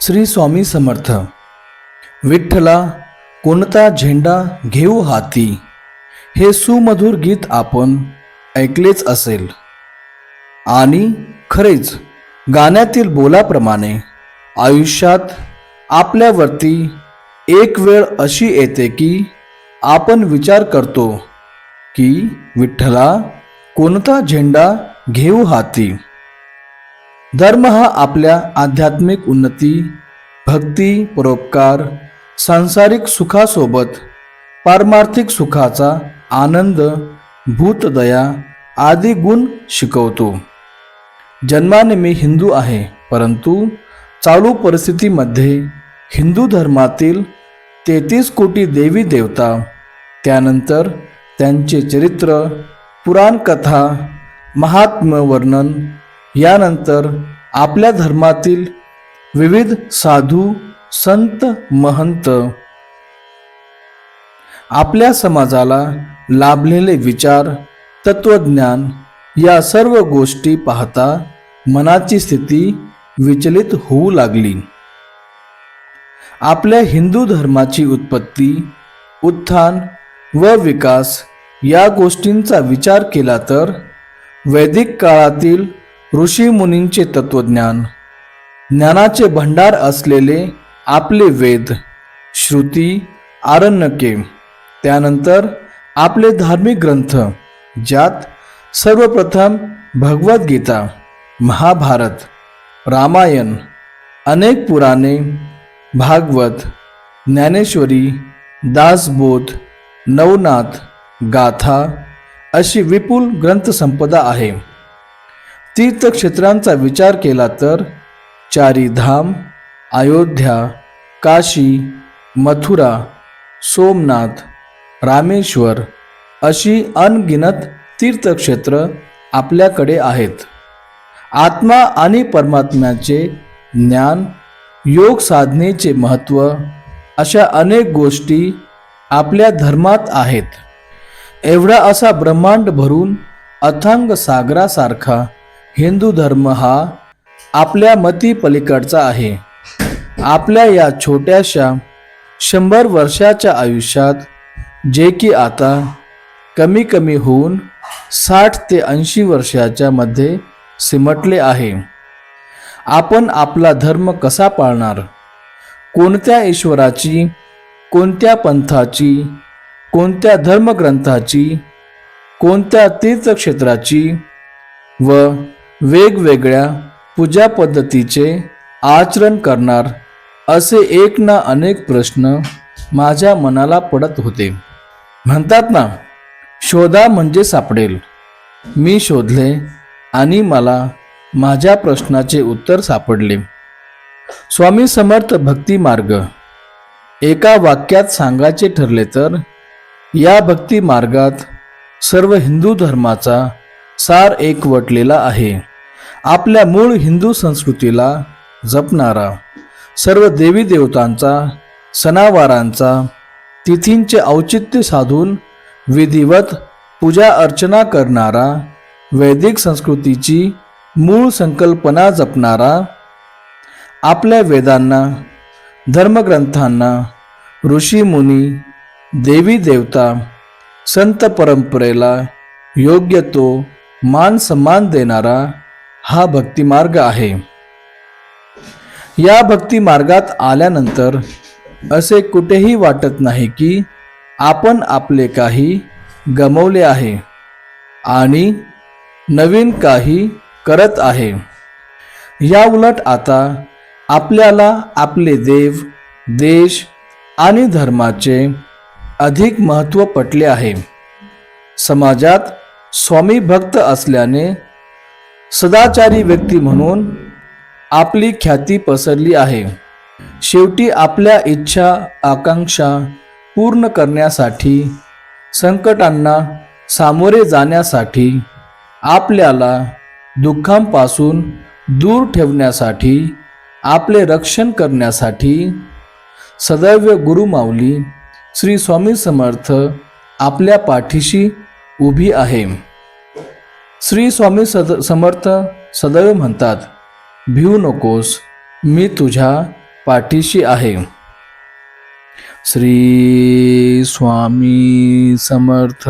श्री स्वामी समर्थ. विठ्ठला कोणता झेंडा घेऊ हाती? हे सुमधुर गीत आपण ऐकलेच असेल. आणि खरेच गाण्यातील बोलाप्रमाणे आयुष्यात आपल्यावरती एक वेळ अशी येते की आपण विचार करतो की विठ्ठला कोणता झेंडा घेऊ हाती? धर्म हा आपल्या आध्यात्मिक उन्नती भक्ती परोपकार सांसारिक सुखासोबत पारमार्थिक सुखाचा आनंद भूतदया आदी गुण शिकवतो. जन्माने मी हिंदू आहे परंतु चालू परिस्थितीमध्ये हिंदू धर्मातील तेहतीस कोटी देवी देवता त्यानंतर त्यांचे चरित्र पुराणकथा महात्म्य वर्णन यानंतर आपल्या धर्मातील विविध साधू संत महंत आपल्या समाजाला लाभलेले विचार तत्वज्ञान या सर्व गोष्टी पाहता मनाची स्थिती विचलित होऊ लागली. आपल्या हिंदू धर्माची उत्पत्ती उत्थान व विकास या गोष्टींचा विचार केला तर वैदिक काळातील ऋषीमुनींचे तत्वज्ञान. ज्ञानाचे भंडार असलेले आपले वेद श्रुती आरण्यके. त्यानंतर आपले धार्मिक ग्रंथ ज्यात सर्वप्रथम भगवद्गीता महाभारत रामायण अनेक पुराणे भागवत ज्ञानेश्वरी दासबोध नवनाथ गाथा अशी विपुल ग्रंथसंपदा आहे. तीर्थक्षेत्रांचा विचार केला तर चारीधाम अयोध्या काशी मथुरा सोमनाथ रामेश्वर अशी अनगिनत तीर्थक्षेत्र आपल्याकडे आहेत. आत्मा आणि परमात्म्याचे ज्ञान योग साधनेचे महत्त्व अशा अनेक गोष्टी आपल्या धर्मात आहेत. एवढा असा ब्रह्मांड भरून अथांग सागरासारखा हिंदू धर्म हा आपल्या मती पलीकडचा आहे. आपल्या या छोट्याशा शंभर वर्षाच्या आयुष्यात जे की आता कमी कमी होऊन साठ ते ऐंशी वर्षाच्या मध्ये सिमटले आहे. आपण आपला धर्म कसा पाळणार? कोणत्या ईश्वराची कोणत्या पंथाची कोणत्या धर्मग्रंथाची कोणत्या तीर्थक्षेत्राची व वेगवेगळ्या पूजा पद्धतीचे आचरण करणार असे एक ना अनेक प्रश्न माझ्या मनाला पडत होते. म्हणतात ना शोधा म्हणजे सापडेल. मी शोधले आणि मला माझ्या प्रश्नाचे उत्तर सापडले. स्वामी समर्थ भक्ती मार्ग. एका वाक्यात सांगायचे ठरले तर या भक्ती मार्गात सर्व हिंदू धर्माचा सार एकवटलेला आहे. आपल्या मूळ हिंदू संस्कृतीला जपणारा सर्व देवी देवतांचा सणावारांचा तिथींचे औचित्य साधून विधिवत पूजा अर्चना करणारा वैदिक संस्कृतीची मूळ संकल्पना जपणारा आपल्या वेदांना धर्मग्रंथांना ऋषीमुनी देवी देवता संत परंपरेला योग्य तो मान सन्मान देणारा हा भक्तिमार्ग आहे. या भक्ती मार्गात आल्यानंतर असे कुठेही वाटत नाही की आपण आपले काही गमवले आहे आणि नवीन काही करत आहे. या उलट आता आपल्याला आपले देव देश आणि धर्माचे अधिक महत्त्व पटले आहे. समाजात स्वामी भक्त असल्याने सदाचारी व्यक्ती म्हणून आपली ख्याती पसरली आहे. शेवटी आपल्या इच्छा आकांक्षा पूर्ण करण्यासाठी संकटांना सामोरे जाण्यासाठी आपल्याला दुःखांपासून दूर ठेवण्यासाठी आपले रक्षण करण्यासाठी सदैव गुरुमाऊली श्री स्वामी समर्थ आपल्या पाठीशी उभी आहे. श्री स्वामी सद समर्थ सदैव म्हणतात भिऊ नकोस मी तुझ्या पाठीशी आहे. श्री स्वामी समर्थ